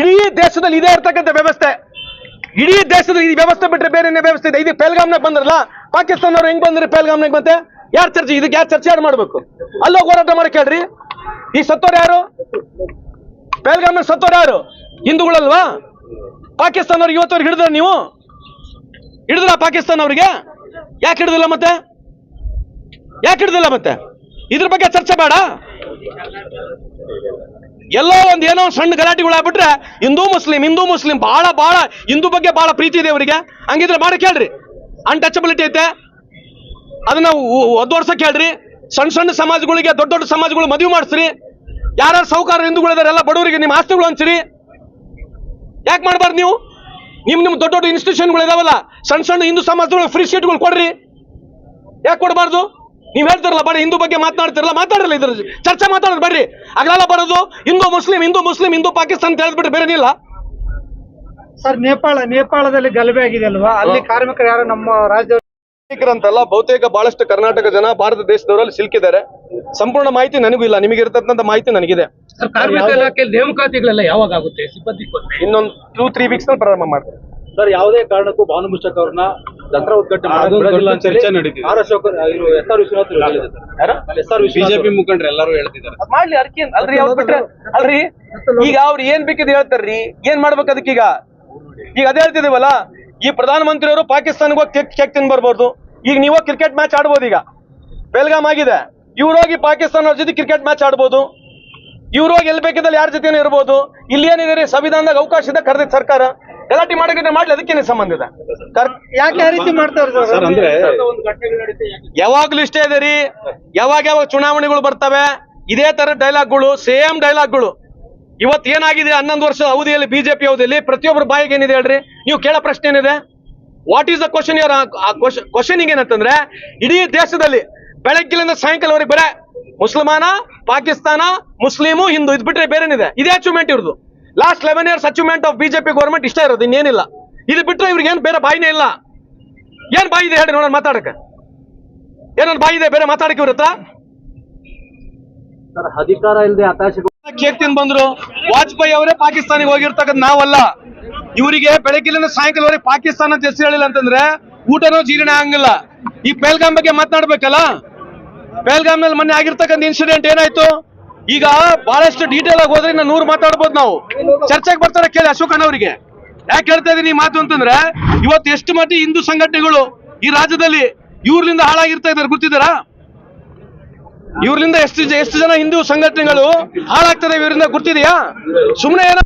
ಇಡೀ ದೇಶದಲ್ಲಿ ಇದೇ ಇರ್ತಕ್ಕಂಥ ವ್ಯವಸ್ಥೆ. ಇಡೀ ದೇಶದಲ್ಲಿ ಈ ವ್ಯವಸ್ಥೆ ಬಿಟ್ಟರೆ ಬೇರೆ ವ್ಯವಸ್ಥೆ ಇದೆ? ಇದು ಪೆಲ್ಗಾಮ್ನಾಗ ಬಂದ್ರಲ್ಲ? ಪಾಕಿಸ್ತಾನವ್ರು ಹೆಂಗ್ ಬಂದ್ರೆ ಪೆಲ್ಗಾಮ್ನಾಗ ಮತ್ತೆ ಯಾರು ಚರ್ಚೆ? ಇದಕ್ಕೆ ಯಾರು ಚರ್ಚೆ? ಯಾರು ಮಾಡ್ಬೇಕು? ಅಲ್ಲೋಗಿ ಹೋರಾಟ ಮಾಡಿ ಕೇಳ್ರಿ. ಈ ಸತ್ತೋರು ಯಾರು? ಪೆಲ್ಗಾಮ್ನ ಸತ್ತೋರು ಯಾರು? ಹಿಂದೂಗಳಲ್ವಾ? ಪಾಕಿಸ್ತಾನವ್ರು ಇವತ್ತವ್ರಿಗೆ ಹಿಡಿದ್ರ ನೀವು? ಹಿಡಿದ್ರ ಪಾಕಿಸ್ತಾನ ಅವ್ರಿಗೆ ಯಾಕೆ ಹಿಡಿದಿಲ್ಲ ಮತ್ತೆ? ಯಾಕೆ ಹಿಡಿದಿಲ್ಲ ಮತ್ತೆ? ಇದ್ರ ಬಗ್ಗೆ ಚರ್ಚೆ ಬೇಡ. ಎಲ್ಲೋ ಒಂದು ಏನೋ ಸಣ್ಣ ಗಲಾಟೆಗಳು ಆಗ್ಬಿಟ್ರೆ ಹಿಂದೂ ಮುಸ್ಲಿಂ ಹಿಂದೂ ಮುಸ್ಲಿಂ ಬಹಳ ಬಹಳ ಹಿಂದೂ ಬಗ್ಗೆ ಬಹಳ ಪ್ರೀತಿ ಇದೆ ಅವರಿಗೆ. ಹಂಗಿದ್ರೆ ಮಾಡಿ ಕೇಳ್ರಿ. ಅನ್ಟಚಬಿಲಿಟಿ ಐತೆ. ಅದನ್ನ ಒದ್ದೋಡ್ಸಕ್ ಹೇಳ್ರಿ ಸಣ್ಣ ಸಣ್ಣ ಸಮಾಜಗಳಿಗೆ, ದೊಡ್ಡ ದೊಡ್ಡ ಸಮಾಜಗಳು ಮದುವೆ ಮಾಡಿಸ್ರಿ. ಯಾರು ಸೌಕಾರ ಹಿಂದೂಗಳಿದಾರೆ, ಎಲ್ಲ ಬಡವರಿಗೆ ನಿಮ್ಮ ಆಸ್ತಿಗಳು ಹಂಚ್ರಿ. ಯಾಕೆ ಮಾಡಬಾರ್ದು ನೀವು? ನಿಮ್ ನಿಮ್ ದೊಡ್ಡ ದೊಡ್ಡ ಇನ್ಸ್ಟಿಟ್ಯೂಷನ್ಗಳು ಇದಾವಲ್ಲ ಸಣ್ಣ ಸಣ್ಣ ಹಿಂದೂ ಸಮಾಜಗಳು ಫ್ರೀ ಸೀಟ್ಗಳು ಕೊಡ್ರಿ. ಯಾಕೆ ಕೊಡಬಾರ್ದು? ನೀವ್ ಹೇಳ್ತಿರಲ್ಲ ಬರೀ ಹಿಂದೂ ಬಗ್ಗೆ ಮಾತನಾಡ್ತಿರಲ್ಲ ಮಾತಾಡಲ್ಲ ಇದ್ರ ಚರ್ಚೆ ಮಾತಾಡೋದು ಬರ್ರಿ. ಅಗಲೆಲ್ಲ ಬರೋದು ಹಿಂದೂ ಮುಸ್ಲಿಂ ಹಿಂದೂ ಮುಸ್ಲಿಂ ಹಿಂದೂ ಪಾಕಿಸ್ತಾನ ಅಂತ ಹೇಳ್ಬಿಟ್ಟು ಬೇರೆ ಇಲ್ಲ. ಸರ್ ನೇಪಾಳ ನೇಪಾಳದಲ್ಲಿ ಗಲಭೆ ಆಗಿದೆ ಅಲ್ವಾ? ಅಲ್ಲಿ ಕಾರ್ಮಿಕರು ಯಾರು ನಮ್ಮ ರಾಜ್ಯ ಅಂತಲ್ಲ ಬಹುತೇಕ ಬಹಳಷ್ಟು ಕರ್ನಾಟಕ ಜನ ಭಾರತ ದೇಶದವರಲ್ಲಿ ಸಿಲ್ಕಿದ್ದಾರೆ. ಸಂಪೂರ್ಣ ಮಾಹಿತಿ ನನಗೂ ಇಲ್ಲ ನಿಮಗೆ ಇರತಕ್ಕಂಥ ಮಾಹಿತಿ ನನಗಿದೆ. ಸರ್ ಕಾರ್ಮಿಕ ಇಲಾಖೆ ನೇಮಕಾತಿಗಳೆಲ್ಲ ಯಾವಾಗ ಆಗುತ್ತೆ? ಸಿಬ್ಬಂದಿ ಇನ್ನೊಂದು ಟೂ ತ್ರೀ ವೀಕ್ಸ್ನಲ್ಲಿ ಪ್ರಾರಂಭ ಮಾಡ್ತಾರೆ ಸರ್ ಯಾವುದೇ ಕಾರಣಕ್ಕೂ ಭಾನು ಮುಷ್ಟಕ್ ಅವ್ರನ್ನ ಯಂತ್ರ ಉದ್ಘಾಟನೆ ಚರ್ಚೆ ನಡೀತಿದೆ. ಆರ್ ಅಶೋಕ್ ಇವರು S R Vishwanath. S R Vishwanath BJP. ಮುಖಂಡರು ಎಲ್ಲರೂ ಹೇಳ್ತಿದ್ದಾರೆ. ಅದ್ ಮಾಡ್ಲಿ ಅರ್ಕಿ ಅಲ್ರಿ ಅವ್ರು ಬಿಟ್ರೆ ಅಲ್ರಿ? ಈಗ ಅವ್ರು ಏನ್ ಬೇಕಿದ್ ಹೇಳ್ತಾರ್ರಿ? ಏನ್ ಮಾಡ್ಬೇಕು ಅದಕ್ಕೀಗ? ಈಗ ಅದೇ ಹೇಳ್ತಿದೀವಲ್ಲ ಈ ಪ್ರಧಾನಮಂತ್ರಿ ಅವರು ಪಾಕಿಸ್ತಾನಕ್ಕೆ ಹೋಗಿ ಕೆಕ್ ಕೆಕ್ ತಿನ್ ಬರ್ಬೋದು ಈಗ ನೀವು ಕ್ರಿಕೆಟ್ ಮ್ಯಾಚ್ ಆಡ್ಬೋದು ಈಗ. ಬೆಲ್ಗಾಮ್ ಆಗಿದೆ. ಇವ್ರೋಗಿ ಹೋಗಿ ಪಾಕಿಸ್ತಾನ ಜೊತೆ ಕ್ರಿಕೆಟ್ ಮ್ಯಾಚ್ ಆಡ್ಬೋದು. ಇವ್ರೋಗಿ ಹೋಗಿ ಎಲ್ಲಿ ಬೇಕಿದ್ದಲ್ಲಿ ಯಾರ ಜೊತೆನೂ ಇರ್ಬೋದು. ಇಲ್ಲಿ ಏನಿದೆ ಸಂವಿಧಾನದಾಗ ಅವಕಾಶ ಇದೆ ಕರೆದಿತ್ತು ಸರ್ಕಾರ. ಗಲಾಟೆ ಮಾಡೋಕ್ಕಿಂತ ಮಾಡ್ಲಿ ಅದಕ್ಕೇನೆ ಸಂಬಂಧ ಇದೆ. ಯಾಕೆ ಆ ರೀತಿ ಮಾಡ್ತಾರೆ ಸರ್? ಸರ್ ಅಂದ್ರೆ ಒಂದು ಘಟನೆಗಳು ನಡೀತಾ ಯಾಕೆ? ಯಾವಾಗ್ಲೂ ಇಷ್ಟೇ ಇದೆ ರೀ. ಯಾವಾಗ ಯಾವಾಗ ಚುನಾವಣೆಗಳು ಬರ್ತವೆ ಇದೇ ತರ ಡೈಲಾಗ್ಗಳು ಸೇಮ್ ಡೈಲಾಗ್ಗಳು ಇವತ್ತು ಏನಾಗಿದೆ? ಹನ್ನೊಂದು ವರ್ಷ ಅವಧಿಯಲ್ಲಿ ಬಿಜೆಪಿ ಅವಧಿಯಲ್ಲಿ ಪ್ರತಿಯೊಬ್ಬರ ಬಾಯಿಗೆ ಏನಿದೆ ಹೇಳ್ರಿ? ನೀವು ಕೇಳೋ ಪ್ರಶ್ನೆ ಏನಿದೆ? What is the question your question ಏನಂತಂದ್ರೆ ಇಡೀ ದೇಶದಲ್ಲಿ ಬೆಳಗ್ಗಿಲಿಂದ ಸಾಯಂಕಾಲವರೆಗೆ ಬರೇ ಮುಸಲ್ಮಾನ ಪಾಕಿಸ್ತಾನ ಮುಸ್ಲಿಮು ಹಿಂದೂ ಇದ್ ಬಿಟ್ರೆ ಬೇರೆನಿದೆ. ಇದೇ ಅಚೀವ್ಮೆಂಟ್ ಇವ್ರದ್ದು last eleven years achievement of BJP government ಇಷ್ಟ ಇರೋದು ಇನ್ನೇನಿಲ್ಲ. ಇದು ಬಿಟ್ರೆ ಇವ್ರಿಗೆ ಏನು ಬೇರೆ ಬಾಯಿನೇ ಇಲ್ಲ. ಏನ್ ಬಾಯಿ ಇದೆ ಹೇಳಿ ನೋಡೋಣ ಮಾತಾಡಕ್ಕೆ ಏನೊಂದು ಬಾಯಿ ಇದೆ ಬೇರೆ ಮಾತಾಡಕ್ಕೆ ಇವ್ರ ಹತ್ರ? ಅಧಿಕಾರ ಇಲ್ಲದೆ ಹತಾಶೆ ಕೇಕ್ ತಿಂದ್ ಬಂದ್ರು. ವಾಜಪೇಯಿ ಅವರೇ ಪಾಕಿಸ್ತಾನಿಗೆ ಹೋಗಿರ್ತಕ್ಕಂಥ ನಾವಲ್ಲ. ಇವರಿಗೆ ಬೆಳಗ್ಗಿಲಿಂದ ಸಾಯಂಕಾಲವರೆಗೆ ಪಾಕಿಸ್ತಾನ ಅಂತ ಹೆಸರು ಹೇಳಿಲ್ಲ ಅಂತಂದ್ರೆ ಊಟನೂ ಜೀರ್ಣ ಆಗಂಗಿಲ್ಲ. ಈ ಪೆಲ್ಗಾಮ್ ಬಗ್ಗೆ ಮಾತನಾಡ್ಬೇಕಲ್ಲ? ಪೆಲ್ಗಾಮ್ನಲ್ಲಿ ಮೊನ್ನೆ ಆಗಿರ್ತಕ್ಕಂಥ ಇನ್ಸಿಡೆಂಟ್ ಏನಾಯ್ತು? ಈಗ ಬಹಳಷ್ಟು ಡೀಟೇಲ್ ಆಗಿ ಹೋದ್ರೆ ನೂರ್ ಮಾತಾಡ್ಬೋದು ನಾವು. ಚರ್ಚೆಗೆ ಬರ್ತಾರೆ ಕೇಳಿ ಅಶೋಕನ್ ಅವರಿಗೆ. ಯಾಕೆ ಹೇಳ್ತಾ ಇದೀನಿ ಈ ಮಾತು ಅಂತಂದ್ರೆ, ಇವತ್ತು ಎಷ್ಟು ಮಟ್ಟಿ ಹಿಂದೂ ಸಂಘಟನೆಗಳು ಈ ರಾಜ್ಯದಲ್ಲಿ ಇವ್ರಲಿಂದ ಹಾಳಾಗಿರ್ತಾ ಇದಾರೆ ಗೊತ್ತಿದ್ದಾರಾ? ಇವ್ರಲಿಂದ ಎಷ್ಟು ಎಷ್ಟು ಜನ ಹಿಂದೂ ಸಂಘಟನೆಗಳು ಹಾಳಾಗ್ತದೆ ಇವರಿಂದ ಗೊತ್ತಿದೆಯಾ? ಸುಮ್ಮನೆ ಏನೋ